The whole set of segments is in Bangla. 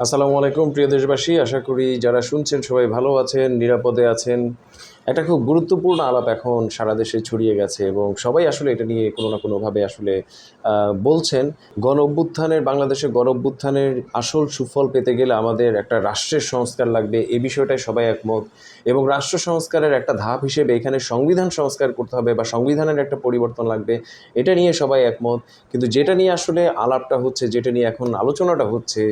আসসালামু আলাইকুম, প্রিয় দেশবাসী। আশা করি যারা শুনছেন সবাই ভালো আছেন, নিরাপদে আছেন। একটা খুব গুরুত্বপূর্ণ আলাপ এখন সারা দেশে ছড়িয়ে গেছে এবং সবাই আসলে এটা নিয়ে কোনো না কোনোভাবে আসলে বলছেন। গণ অভ্যুত্থানের, বাংলাদেশের গণ অভ্যুত্থানের আসল সুফল পেতে গেলে আমাদের একটা রাষ্ট্রের সংস্কার লাগবে, এ বিষয়টায় সবাই একমত। এবং রাষ্ট্র সংস্কারের একটা ধাপ হিসেবে এখানে সংবিধান সংস্কার করতে হবে বা সংবিধানের একটা পরিবর্তন লাগবে, এটা নিয়ে সবাই একমত। কিন্তু যেটা নিয়ে আসলে আলাপটা হচ্ছে, যেটা নিয়ে এখন আলোচনাটা হচ্ছে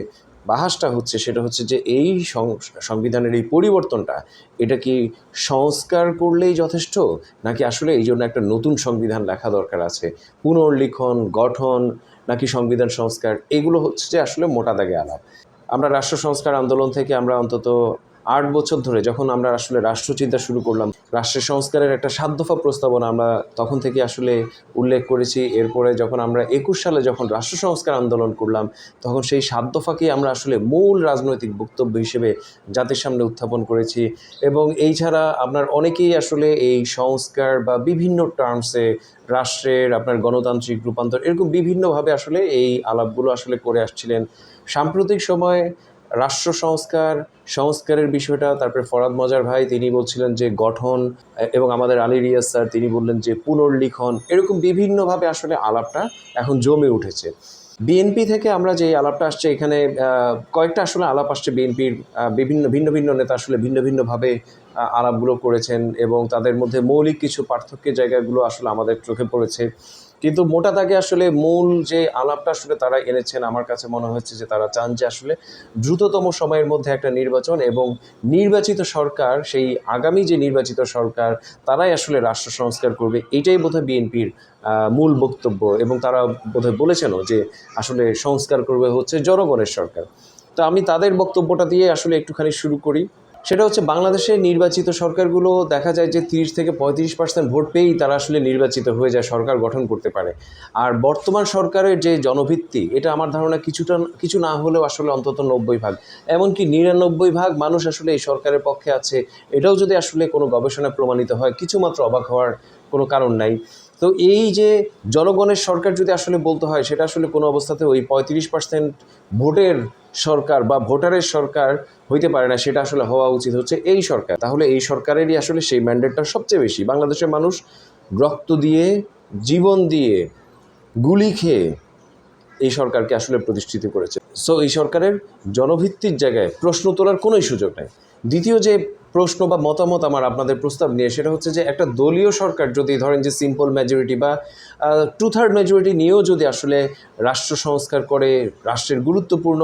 বাহাসটা হচ্ছে সেটা হচ্ছে যে এই সংবিধানের এই পরিবর্তনটা, এটা কি সংস্কার করলেই যথেষ্ট? নাকি আসলে এই জন্য একটা নতুন সংবিধান লেখা দরকার আছে? পুনর্লিখন, গঠন, নাকি সংবিধান সংস্কার? এগুলো হচ্ছে যে আসলে মোটা দাগে আলাপ। আমরা রাষ্ট্র সংস্কার আন্দোলন থেকে আমরা অন্তত আট বছর ধরে যখন আমরা আসলে রাষ্ট্রচিন্তা শুরু করলাম, রাষ্ট্রের সংস্কারের একটা সাধ্যফা প্রস্তাবনা আমরা তখন থেকে আসলে উল্লেখ করেছি। এরপরে যখন আমরা একুশ সালে যখন রাষ্ট্র সংস্কার আন্দোলন করলাম, তখন সেই সাধ্যফাকেই আমরা আসলে মূল রাজনৈতিক বক্তব্য হিসেবে জাতির সামনে উত্থাপন করেছি। এবং এই ছাড়া আপনার অনেকেই আসলে এই সংস্কার বা বিভিন্ন টার্মসে রাষ্ট্রের আপনার গণতান্ত্রিক রূপান্তর এরকম বিভিন্নভাবে আসলে এই আলাপগুলো আসলে করে আসছিলেন। সাম্প্রতিক সময়ে রাষ্ট্র সংস্কার, সংস্কারের বিষয়টা, তারপরে ফরাদ মজার ভাই, তিনি বলছিলেন যে গঠন, এবং আমাদের আলী রিয়াজ স্যার, তিনি বললেন যে পুনর্লিখন, এরকম বিভিন্নভাবে আসলে আলাপটা এখন জমে উঠেছে। বিএনপি থেকে আমরা যে আলাপটা আসছে, এখানে কয়েকটা আসলে আলাপ আসছে বিএনপির বিভিন্ন, ভিন্ন ভিন্ন নেতা আসলে ভিন্ন, ভিন্নভাবে আলাপগুলো করেছেন এবং তাদের মধ্যে মৌলিক কিছু পার্থক্যের জায়গাগুলো আসলে আমাদের চোখে পড়েছে। কিন্তু মোটা দাগে আসলে মূল যে আলাপটা আসলে তারা এনেছেন, আমার কাছে মনে হচ্ছে যে তারা চান যে আসলে দ্রুততম সময়ের মধ্যে একটা নির্বাচন এবং নির্বাচিত সরকার, সেই আগামী যে নির্বাচিত সরকার, তারাই আসলে রাষ্ট্র সংস্কার করবে, এটাই বোধহয় বিএনপির মূল বক্তব্য এবং তারা বোধহয় বলেছেনও যে আসলে সংস্কার করবে হচ্ছে জনগণের সরকার। তো আমি তাদের বক্তব্যটা দিয়ে আসলে একটুখানি শুরু করি। সেটা হচ্ছে বাংলাদেশে নির্বাচিত সরকারগুলো দেখা যায় যে তিরিশ থেকে পঁয়ত্রিশ পার্সেন্ট ভোট পেয়েই তারা আসলে নির্বাচিত হয়ে যায়, সরকার গঠন করতে পারে। আর বর্তমান সরকারের যে জনভিত্তি, এটা আমার ধারণা কিছুটা কিছু না হলেও আসলে অন্তত নব্বই ভাগ। এমনকি নিরানব্বই ভাগ মানুষ আসলে এই সরকারের পক্ষে আছে, এটাও যদি আসলে কোনো গবেষণায় প্রমাণিত হয়, কিছুমাত্র অবাক হওয়ার কোনো কারণ নাই। তো এই যে জনগণের সরকার যদি আসলে বলতে হয়, সেটা আসলে কোনো অবস্থাতে ওই পঁয়ত্রিশ পার্সেন্ট ভোটের সরকার বা ভোটারের সরকার হইতে পারে না, সেটা আসলে হওয়া উচিত হচ্ছে এই সরকার। তাহলে এই সরকারেরই আসলে সেই ম্যান্ডেটটা সবচেয়ে বেশি। বাংলাদেশের মানুষ রক্ত দিয়ে, জীবন দিয়ে গুলি খেয়ে এই সরকারকে আসলে প্রতিষ্ঠিত করেছে। সো এই সরকারের জনভিত্তির জায়গায় প্রশ্ন তোলার কোনোই সুযোগ নেই। দ্বিতীয় যে প্রশ্ন বা মতামত আমার আপনাদের প্রস্তাব নিয়ে, সেটা হচ্ছে যে একটা দলীয় সরকার যদি ধরেন যে সিম্পল মেজরিটি বা টু থার্ড মেজরিটি নিয়েও যদি আসলে রাষ্ট্র সংস্কার করে, রাষ্ট্রের গুরুত্বপূর্ণ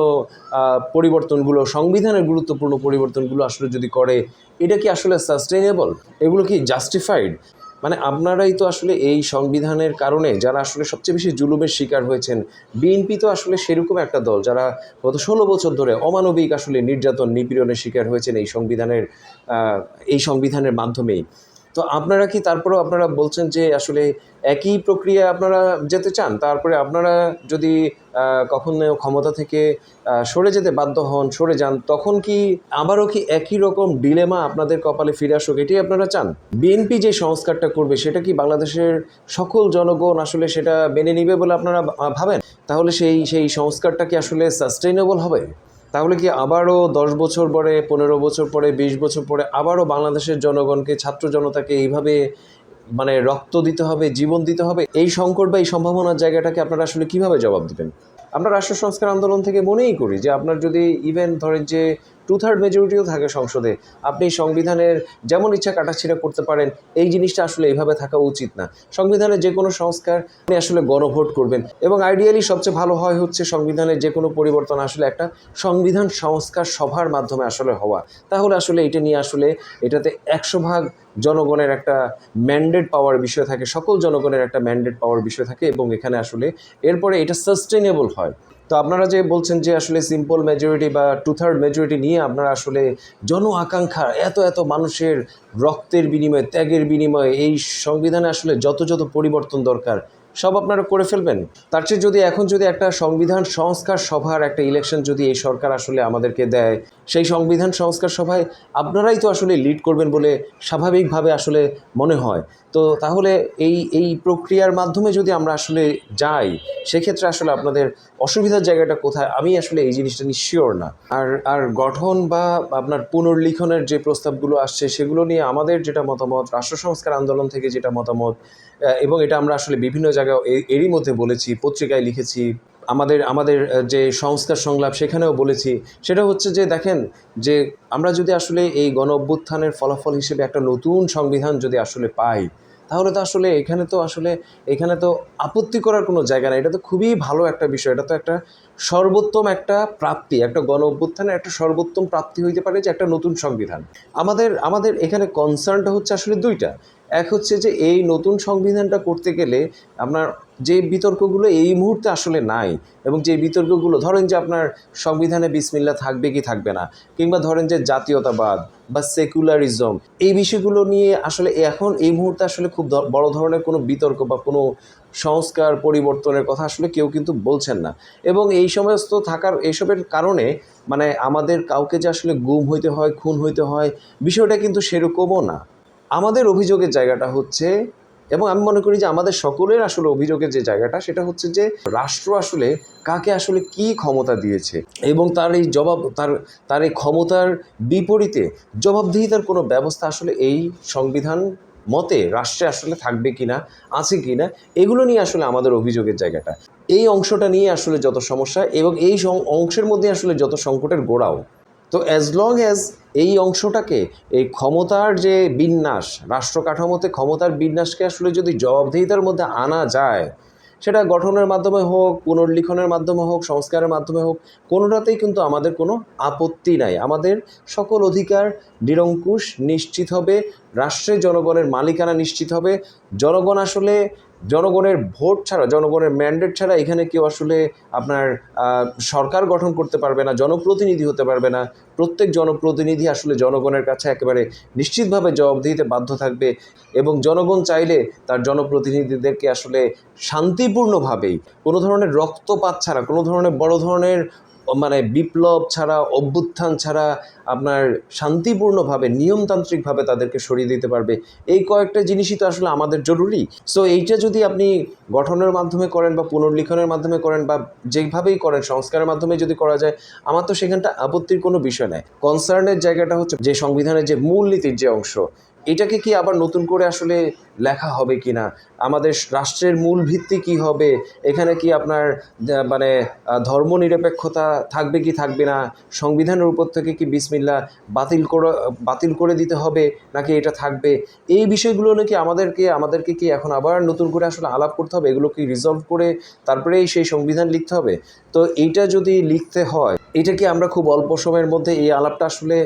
পরিবর্তনগুলো, সংবিধানের গুরুত্বপূর্ণ পরিবর্তনগুলো আসলে যদি করে, এটা কি আসলে সাস্টেইনেবল এগুলো কি জাস্টিফাইড মানে আপনারাই তো আসলে এই সংবিধানের কারণে যারা আসলে সবচেয়ে বেশি জুলুমের শিকার হয়েছেন, বিএনপি তো আসলে সেরকম একটা দল যারা গত ষোলো বছর ধরে অমানবিক আসলে নির্যাতন নিপীড়নের শিকার হয়েছেন এই সংবিধানের এই সংবিধানের মাধ্যমেই। তো আপনারা কি তারপরেও আপনারা বলছেন যে আসলে একই প্রক্রিয়া আপনারা যেতে চান? তারপরে আপনারা যদি কখনো ক্ষমতা থেকে সরে যেতে বাধ্য হন, সরে যান, তখন কি আবারও কি একই রকম ডিলেমা আপনাদের কপালে ফিরে আসুক? এটি আপনারা চান? বিএনপি যে সংস্কারটা করবে, সেটা কি বাংলাদেশের সকল জনগণ আসলে সেটা মেনে নিবে বলে আপনারা ভাবেন? তাহলে সেই সেই সংস্কারটা কি আসলে সাস্টেইনেবল হবে? তাহলে কি আবারও দশ বছর পরে, পনেরো বছর পরে, বিশ বছর পরে আবারও বাংলাদেশের জনগণকে, ছাত্র জনতাকে এইভাবে মানে রক্ত দিতে হবে, জীবন দিতে হবে? এই সংকট বা এই সম্ভাবনার জায়গাটাকে আপনারা আসলে কীভাবে জবাব দেবেন? আমরা রাষ্ট্র সংস্কার আন্দোলন থেকে মনেই করি যে আপনার যদি ইভেন ধরেন যে টু থার্ড মেজরিটিও থাকে সংসদে। আপনি সংবিধানের যেমন ইচ্ছা কাটাছিড়া করতে পারেন, এই জিনিসটা আসলে এইভাবে থাকা উচিত না। সংবিধানের যে কোনো সংস্কার আপনি আসলে গণভোট করবেন। এবং আইডিয়ালি সবচেয়ে ভালো হয় হচ্ছে সংবিধানের যে কোনো পরিবর্তন আসলে একটা সংবিধান সংস্কার সভার মাধ্যমে আসলে হওয়া। তাহলে আসলে এটা নিয়ে আসলে এটাতে একশো ভাগ জনগণের একটা ম্যান্ডেট পাওয়ার বিষয় থাকে, সকল জনগণের একটা ম্যান্ডেট পাওয়ার বিষয় থাকে এবং এখানে আসলে এরপরে এটা সাস্টেনেবল হয়। তো আপনারা যে বলছেন যে আসলে সিম্পল মেজরিটি বা টু থার্ড মেজরিটি নিয়ে আপনারা আসলে জন আকাঙ্ক্ষা এত এত মানুষের রক্তের বিনিময়ে, ত্যাগের বিনিময়ে এই সংবিধানে আসলে যত যত পরিবর্তন দরকার সব আপনারা করে ফেলবেন। তার চেয়ে যদি এখন যদি একটা সংবিধান সংস্কার সভার একটা ইলেকশন যদি এই সরকার আসলে আমাদেরকে দেয়, সেই সংবিধান সংস্কার সভায় আপনারাই তো আসলে লিড করবেন বলে স্বাভাবিকভাবে আসলে মনে হয়। তো তাহলে এই এই প্রক্রিয়ার মাধ্যমে যদি আমরা আসলে যাই, সেক্ষেত্রে আসলে আপনাদের অসুবিধার জায়গাটা কোথায়? আমি আসলে এই জিনিসটা নিশ্চিওর না। আর আর গঠন বা আপনার পুনর্লিখনের যে প্রস্তাবগুলো আসছে, সেগুলো নিয়ে আমাদের যেটা মতামত, রাষ্ট্র সংস্কার আন্দোলন থেকে যেটা মতামত এবং এটা আমরা আসলে বিভিন্ন জায়গায় এরই মধ্যে বলেছি, পত্রিকায় লিখেছি। আমাদের আমাদের যে সংস্কার সংলাপ সেখানেও বলেছি। সেটা হচ্ছে যে, দেখেন, যে আমরা যদি আসলে এই গণ অভ্যুত্থানের ফলাফল হিসেবে একটা নতুন সংবিধান যদি আসলে পাই, তাহলে তো আসলে এখানে তো আসলে, এখানে তো আপত্তি করার কোনো জায়গা নেই। এটা তো খুবই ভালো একটা বিষয়। এটা তো একটা সর্বোত্তম একটা প্রাপ্তি, একটা গণ অভ্যুত্থানের একটা সর্বোত্তম প্রাপ্তি হইতে পারে যে একটা নতুন সংবিধান। আমাদের আমাদের এখানে কনসার্নটা হচ্ছে আসলে দুইটা। এক হচ্ছে যে এই নতুন সংবিধানটা করতে গেলে আপনার যে বিতর্কগুলো এই মুহূর্তে আসলে নাই এবং যে বিতর্কগুলো, ধরেন যে আপনার সংবিধানে বিসমিল্লা থাকবে কি থাকবে না, কিংবা ধরেন যে জাতীয়তাবাদ বা সেকুলারিজম, এই বিষয়গুলো নিয়ে আসলে এখন এই মুহূর্তে আসলে খুব বড় ধরনের কোনো বিতর্ক বা কোনো সংস্কার পরিবর্তনের কথা আসলে কেউ কিন্তু বলছেন না। এবং এই সমস্ত থাকার, এসবের কারণে মানে আমাদের কাউকে যে আসলে গুম হইতে হয়, খুন হইতে হয়, বিষয়টা কিন্তু সেরকমও না। আমাদের অভিযোগের জায়গাটা হচ্ছে, এবং আমি মনে করি যে আমাদের সকলের আসলে অভিযোগের যে জায়গাটা, সেটা হচ্ছে যে রাষ্ট্র আসলে কাকে আসলে কি ক্ষমতা দিয়েছে, এবং তার এই জবাব, তার তার এই ক্ষমতার বিপরীতে জবাবদিহিতার কোনো ব্যবস্থা আসলে এই সংবিধান মতে রাষ্ট্রে আসলে থাকবে কিনা, আছে কি না এগুলো নিয়ে আসলে আমাদের অভিযোগের জায়গাটা। এই অংশটা নিয়ে আসলে যত সমস্যা, এবং এই অংশের মধ্যে আসলে যত সংকটের গোড়াও তো অ্যাজ লং অ্যাজ এই অংশটাকে, এই ক্ষমতার যে বিন্যাস রাষ্ট্র কাঠামোতে ক্ষমতার বিন্যাসকে আসলে যদি জবাবদিহিতার মধ্যে আনা যায়, সেটা গঠনের মাধ্যমে হোক, পুনর্লিখনের মাধ্যমে হোক, সংস্কারের মাধ্যমে হোক, কোনোটাতেই কিন্তু আমাদের কোনো আপত্তি নাই। আমাদের সকল অধিকার নিরঙ্কুশ, নিশ্চিত হবে, রাষ্ট্রের জনগণের মালিকানা নিশ্চিত হবে। জনগণ আসলে জনগণের ভোট ছাড়া, জনগণের ম্যান্ডেট ছাড়া এখানে কেউ আসলে আপনার সরকার গঠন করতে পারবে না, জনপ্রতিনিধি হতে পারবে না। প্রত্যেক জনপ্রতিনিধি আসলে জনগণের কাছে একেবারে নিশ্চিতভাবে জবাবদিহিতে বাধ্য থাকবে এবং জনগণ চাইলে তার জনপ্রতিনিধিদেরকে আসলে শান্তিপূর্ণভাবেই কোনো ধরনের রক্তপাত ছাড়া, কোনো ধরনের বড় ধরনের মানে বিপ্লব ছাড়া, অভ্যুত্থান ছাড়া আপনার শান্তিপূর্ণভাবে, নিয়মতান্ত্রিকভাবে তাদেরকে সরিয়ে দিতে পারবে। এই কয়েকটা জিনিসই তো আসলে আমাদের জরুরি। সো এইটা যদি আপনি গঠনের মাধ্যমে করেন বা পুনর্লিখনের মাধ্যমে করেন বা যেভাবেই করেন, সংস্কারের মাধ্যমে যদি করা যায়, আমার তো সেখানটা আপত্তির কোনো বিষয় নাই। কনসার্নের জায়গাটা হচ্ছে যে সংবিধানের যে মূলনীতির যে অংশ, এটাকে কি আবার নতুন করে আসলে লেখা হবে কি না আমাদের রাষ্ট্রের মূল ভিত্তি কি হবে? এখানে কি আপনার মানে ধর্মনিরপেক্ষতা থাকবে কি থাকবে না? সংবিধানের উপর থেকে কি বিসমিল্লা বাতিল করে বাতিল করে দিতে হবে নাকি এটা থাকবে? এই বিষয়গুলো নাকি আমাদেরকে আমাদেরকে কি এখন আবার নতুন করে আসলে আলাপ করতে হবে? এগুলো কি রিজলভ করে তারপরেই সেই সংবিধান লিখতে হবে? তো এইটা যদি লিখতে হয়, এটা কি আমরা খুব অল্প সময়ের মধ্যে এই আলাপটা আসলে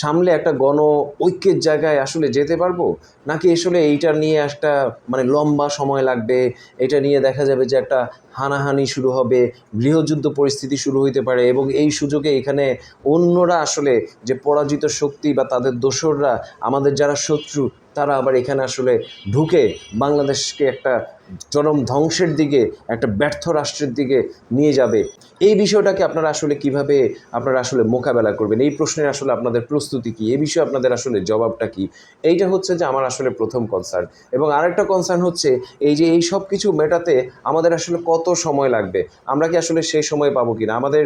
সামলে একটা গণ ঐক্যের জায়গায় আসলে যেতে পারব? নাকি আসলে এইটা নিয়ে একটা মানে লম্বা সময় লাগবে? এটা নিয়ে দেখা যাবে যে একটা হানাহানি শুরু হবে, গৃহযুদ্ধ পরিস্থিতি শুরু হইতে পারে এবং এই সুযোগে এখানে অন্যরা আসলে যে পরাজিত শক্তি বা তাদের দোসররা, আমাদের যারা শত্রু, তারা আবার এখানে আসলে ঢুকে বাংলাদেশকে একটা চরম ধ্বংসের দিকে, একটা ব্যর্থ রাষ্ট্রের দিকে নিয়ে যাবে। এই বিষয়টাকে আপনারা আসলে কীভাবে, আপনারা আসলে মোকাবেলা করবেন? এই প্রশ্নের আসলে আপনাদের প্রস্তুতি কী? এই বিষয়ে আপনাদের আসলে জবাবটা কি? এইটা হচ্ছে যে আমার আসলে প্রথম কনসার্ন এবং আরেকটা কনসার্ন হচ্ছে এই যে এই সব কিছু মেটাতে আমাদের আসলে কত সময় লাগবে? আমরা কি আসলে সেই সময় পাবো কিনা? আমাদের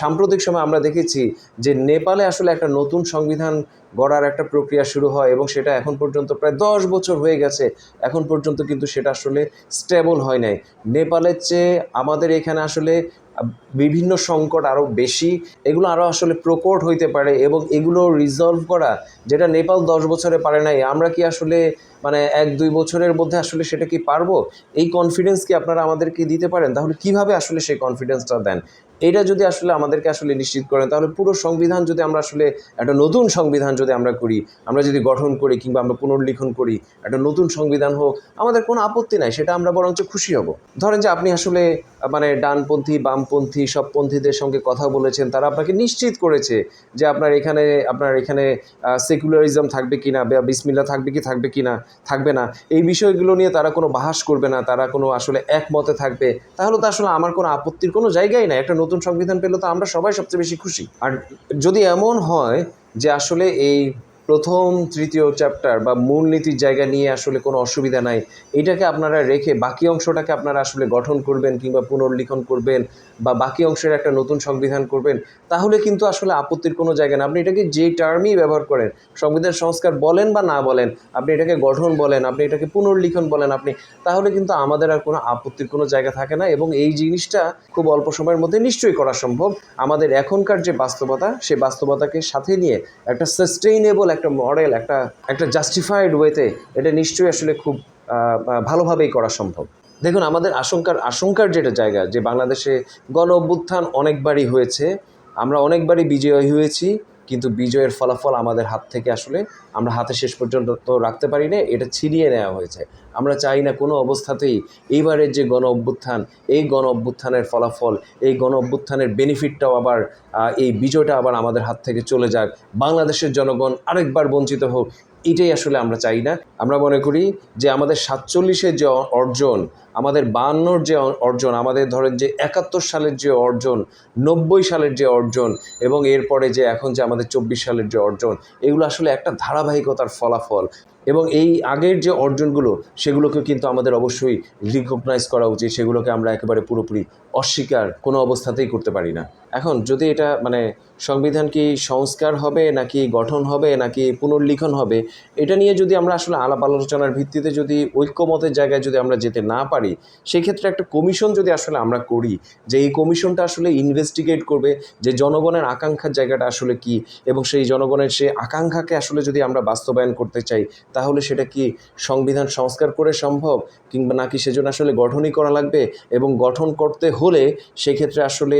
সাম্প্রতিক সময় আমরা দেখেছি যে নেপালে আসলে একটা নতুন সংবিধান গড়ার একটা প্রক্রিয়া শুরু হয় এবং সেটা এখন পর্যন্ত প্রায় দশ বছর হয়ে গেছে। এখন পর্যন্ত কিন্তু সেটা আসলে স্টেবল হয় নাই। নেপালের চেয়ে আমাদের এখানে আসলে বিভিন্ন সংকট আরও বেশি, এগুলো আরও আসলে প্রকট হইতে পারে এবং এগুলো রিজলভ করা যেটা নেপাল দশ বছরে পারে নাই, আমরা কি আসলে মানে এক দুই বছরের মধ্যে আসলে সেটা কি পারব? এই কনফিডেন্স কি আপনারা আমাদেরকে দিতে পারেন? তাহলে কীভাবে আসলে সেই কনফিডেন্সটা দেন? এটা যদি আসলে আমাদেরকে আসলে নিশ্চিত করেন, তাহলে পুরো সংবিধান যদি আমরা আসলে একটা নতুন সংবিধান যদি আমরা করি, আমরা যদি গঠন করি কিংবা আমরা পুনর্লিখন করি, একটা নতুন সংবিধান হোক, আমাদের কোনো আপত্তি নাই, সেটা আমরা বরঞ্চ খুশি হব। ধরেন যে আপনি আসলে মানে ডানপন্থী, বামপন্থী সব পন্থীদের সঙ্গে কথা বলেছেন, তারা আপনাকে নিশ্চিত করেছে যে আপনার এখানে আপনার এখানে সেকুলারিজম থাকবে কি না বা বিসমিল্লা থাকবে কি থাকবে কি না থাকবে না। এই বিষয়গুলো নিয়ে তারা কোনো বাহাস করবে না, তারা কোনো আসলে একমতে থাকবে। তাহলে তো আসলে আমার কোনো আপত্তির কোনো জায়গাই নাই, একটা নতুন সংবিধান পেলে তো আমরা সবাই সবচেয়ে বেশি খুশি। আর যদি এমন হয় যে আসলে এই প্রথম, তৃতীয় চ্যাপ্টার বা মূলনীতির জায়গা নিয়ে আসলে কোনো অসুবিধা নাই। এটাকে আপনারা রেখে বাকি অংশটাকে আপনারা আসলে গঠন করবেন কিংবা পুনর্লিখন করবেন বা বাকি অংশের একটা নতুন সংবিধান করবেন, তাহলে কিন্তু আসলে আপত্তির কোনো জায়গা না আপনি এটাকে যে টার্মই ব্যবহার করেন, সংবিধান সংস্কার বলেন বা না বলেন, আপনি এটাকে গঠন বলেন, আপনি এটাকে পুনর্লিখন বলেন আপনি, তাহলে কিন্তু আমাদের আর কোনো আপত্তির কোনো জায়গা থাকে না এবং এই জিনিসটা খুব অল্প সময়ের মধ্যে নিশ্চয়ই করা সম্ভব। আমাদের এখনকার যে বাস্তবতা সেই বাস্তবতাকে সাথে নিয়ে একটা সাস্টেইনেবল একটা মডেল, একটা একটা জাস্টিফাইড ওয়েতে এটা নিশ্চয়ই আসলে খুব ভালোভাবেই করা সম্ভব। দেখুন, আমাদের আশঙ্কার আশঙ্কার যেটা জায়গা যে বাংলাদেশে গণ অভ্যুত্থান অনেকবারই হয়েছে, আমরা অনেকবারই বিজয়ী হয়েছি কিন্তু বিজয়ের ফলাফল আমাদের হাত থেকে আসলে আমরা হাতে শেষ পর্যন্ত তো রাখতে পারি না এটা ছিনিয়ে নেওয়া হয়েছে। আমরা চাই না কোনো অবস্থাতেই এইবারের যে গণ অভ্যুত্থান, এই গণ অভ্যুত্থানের ফলাফল, এই গণ অভ্যুত্থানের বেনিফিটটাও আবার এই বিজয়টা আবার আমাদের হাত থেকে চলে যাক। বাংলাদেশের জনগণ আরেকবার বঞ্চিত হোক এটাই আসলে আমরা চাই না। আমরা মনে করি যে আমাদের সাতচল্লিশের যে অর্জন, আমাদের বায়ান্নর যে অর্জন, আমাদের ধরেন যে একাত্তর সালের যে অর্জন, নব্বই সালের যে অর্জন এবং এরপরে যে এখন যে আমাদের চব্বিশ সালের যে অর্জন, এগুলো আসলে একটা ধারাবাহিকতার ফলাফল। এবং এই আগের যে অর্জনগুলো, সেগুলোকে কিন্তু আমাদের অবশ্যই রিকগনাইজ করা উচিত। সেগুলোকে আমরা একেবারে পুরোপুরি অস্বীকার কোনো অবস্থাতেই করতে পারি না। এখন, যদি এটা মানে সংবিধান কি সংস্কার হবে, নাকি গঠন হবে, নাকি পুনর্লিখন হবে, এটা নিয়ে যদি আমরা আসলে আলাপ আলোচনার ভিত্তিতে যদি ঐক্যমতের জায়গায় যদি আমরা যেতে না পারি, সেক্ষেত্রে একটা কমিশন যদি আসলে আমরা করি, যে এই কমিশনটা আসলে ইনভেস্টিগেট করবে, যে জনগণের আকাঙ্ক্ষার জায়গাটা আসলে কি, এবং সেই জনগণের সেই আকাঙ্ক্ষাকে আসলে যদি আমরা বাস্তবায়ন করতে চাই তাহলে সেটা কি সংবিধান সংস্কার করে সম্ভব? কিংবা নাকি সেজন্য আসলে গঠনই করা লাগবে? এবং গঠন করতে হলে সেক্ষেত্রে আসলে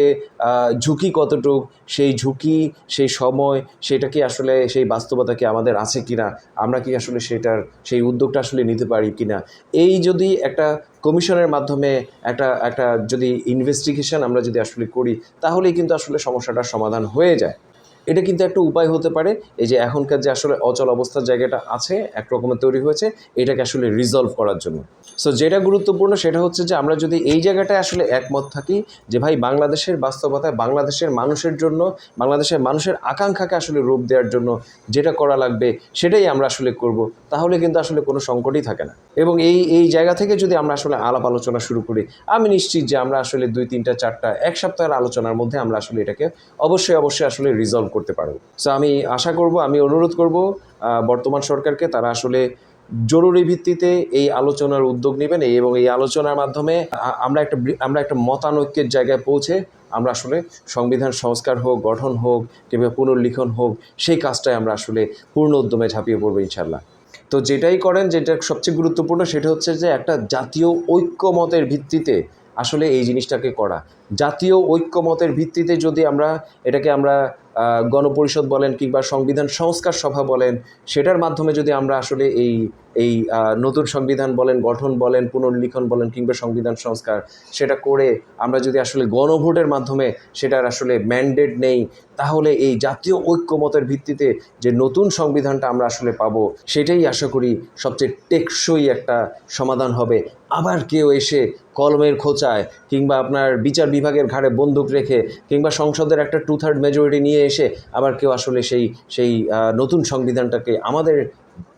ঝুঁকি কতটুক? সেই ঝুঁকি, সেই সময়, সেটা কি আসলে সেই বাস্তবতা কি আমাদের আছে কিনা? আমরা কি আসলে সেটার, সেই উদ্যোগটা আসলে নিতে পারি কি না এই যদি একটা কমিশনের মাধ্যমে একটা একটা যদি ইনভেস্টিগেশন আমরা যদি আসলে করি, তাহলেই কিন্তু আসলে সমস্যাটার সমাধান হয়ে যায়। এটা কিন্তু একটা উপায় হতে পারে। এই যে এখনকার যে আসলে অচল অবস্থার জায়গাটা আছে, এক রকমের তৈরি হয়েছে, এটাকে আসলে রিজলভ করার জন্য। সো যেটা গুরুত্বপূর্ণ সেটা হচ্ছে যে, আমরা যদি এই জায়গাটায় আসলে একমত থাকি যে, ভাই, বাংলাদেশের বাস্তবতায় বাংলাদেশের মানুষের জন্য, বাংলাদেশের মানুষের আকাঙ্ক্ষাকে আসলে রূপ দেওয়ার জন্য যেটা করা লাগবে, সেটাই আমরা আসলে করব, তাহলে কিন্তু আসলে কোনো সংকটই থাকে না। এবং এই এই জায়গা থেকে যদি আমরা আসলে আলাপ আলোচনা শুরু করি, আমি নিশ্চিত যে, আমরা আসলে দুই, তিনটা, চারটা, এক সপ্তাহের আলোচনার মধ্যে আমরা আসলে এটাকে অবশ্যই অবশ্যই আসলে রিজলভ করতে পারব সো আমি আশা করব, আমি অনুরোধ করব বর্তমান সরকারকে তারা আসলে জরুরি ভিত্তিতে এই আলোচনার উদ্যোগ নেবেন এবং এই আলোচনার মাধ্যমে আমরা একটা আমরা একটা মতানৈক্যের জায়গায় পৌঁছে আমরা আসলে সংবিধান সংস্কার হোক, গঠন হোক, কিংবা পুনর্লিখন হোক, সেই কাজটাই আমরা আসলে পূর্ণ উদ্যমে ঝাঁপিয়ে পড়ব ইনশাল্লাহ তো যেটাই করেন, যেটা সবচেয়ে গুরুত্বপূর্ণ সেটা হচ্ছে যে একটা জাতীয় ঐক্যমতের ভিত্তিতে আসলে এই জিনিসটাকে করা। জাতীয় ঐক্যমতের ভিত্তিতে যদি আমরা এটাকে আমরা গণপরিষদ বলেন কিংবা সংবিধান সংস্কার সভা বলেন, সেটার মাধ্যমে যদি আমরা আসলে এই এই নতুন সংবিধান বলেন, গঠন বলেন, পুনর্লিখন বলেন কিংবা সংবিধান সংস্কার, সেটা করে আমরা যদি আসলে গণভোটের মাধ্যমে সেটার আসলে ম্যান্ডেট নেই, তাহলে এই জাতীয় ঐক্যমতের ভিত্তিতে যে নতুন সংবিধানটা আমরা আসলে পাবো, সেটাই আশা করি সবচেয়ে টেকসই একটা সমাধান হবে। আবার কেউ এসে কলমের খোঁচায় কিংবা আপনার বিচার বিভাগের ঘাড়ে বন্দুক রেখে কিংবা সংসদের একটা টু থার্ড মেজরিটি নিয়ে এসে আবার কেউ আসলে সেই সেই নতুন সংবিধানটাকে, আমাদের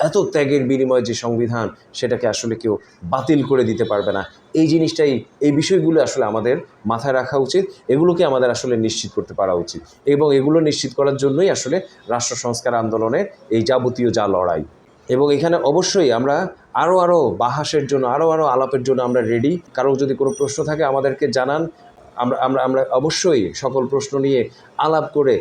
এত ত্যাগের বিনিময়ে যে সংবিধান সেটাকে আসলে কেউ বাতিল করে দিতে পারবে না। এই জিনিসটাই, এই বিষয়গুলো আসলে আমাদের মাথায় রাখা উচিত, এগুলোকে আমাদের আসলে নিশ্চিত করতে পারা উচিত এবং এগুলো নিশ্চিত করার জন্যই আসলে রাষ্ট্র সংস্কার আন্দোলনের এই যাবতীয় যা লড়াই। এবং এখানে অবশ্যই আমরা আরও আরও বাহাসের জন্য আরও আরও আলাপের জন্য আমরা রেডি কারও যদি কোনো প্রশ্ন থাকে আমাদেরকে জানান। আমরা আমরা আমরা অবশ্যই সকল প্রশ্ন নিয়ে আলাপ করে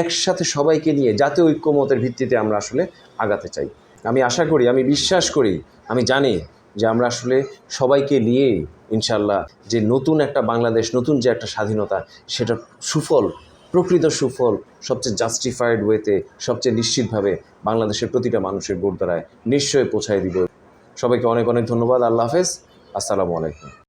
একসাথে সবাইকে নিয়ে জাতীয় ঐক্যমতের ভিত্তিতে আমরা আসলে আগাতে চাই। আমি আশা করি, আমি বিশ্বাস করি, আমি জানি যে আমরা আসলে সবাইকে নিয়ে ইনশাল্লাহ যে নতুন একটা বাংলাদেশ, নতুন যে একটা স্বাধীনতা সেটা সুফল, প্রকৃত সুফল সবচেয়ে জাস্টিফাইড ওয়েতে সবচেয়ে নিশ্চিতভাবে বাংলাদেশের প্রতিটা মানুষের গোড় দ্বারায় নিশ্চয়ই পৌঁছায় দিব। সবাইকে অনেক অনেক ধন্যবাদ। আল্লাহ হাফেজ। আসসালামু আলাইকুম।